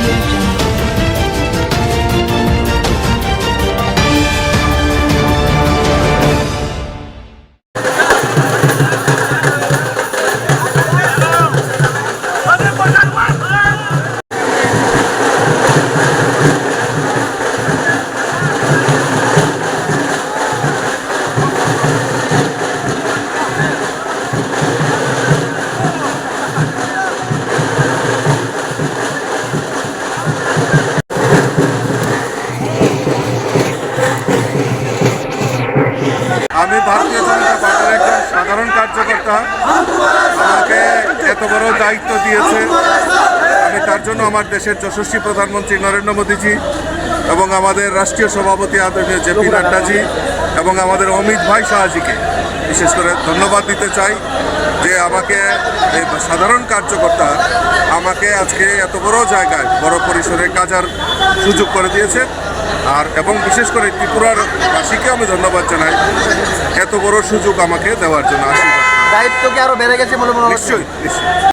audio আমি ভারতীয় জনতা পার্টির একজন সাধারণ কার্যকর্তা। আমাকে এত বড় দায়িত্ব দিয়েছে। আমি তার জন্য আমার দেশের যশস্বী প্রধানমন্ত্রী নরেন্দ্র মোদীজি এবং আমাদের রাষ্ট্রীয় সভাপতি আদরণীয় জেপি নাড্ডাজি এবং আমাদের অমিত ভাই শাহজিকে বিশেষ করে ধন্যবাদ দিতে চাই যে আমাকে সাধারণ কার্যকর্তা আমাকে আজকে এত বড় জায়গায়, বড় পরিসরে কাজার সুযোগ করে দিয়েছে আর এবং বিশেষ করে ত্রিপুরার বাসীকে আমি ধন্যবাদ জানাই। এত বড় সুযোগ আমাকে দেওয়ার জন্য আশীর্বাদ। দায়িত্ব কি আরও বেড়ে গেছে বলে মনে নিশ্চয়ই নিশ্চয়ই।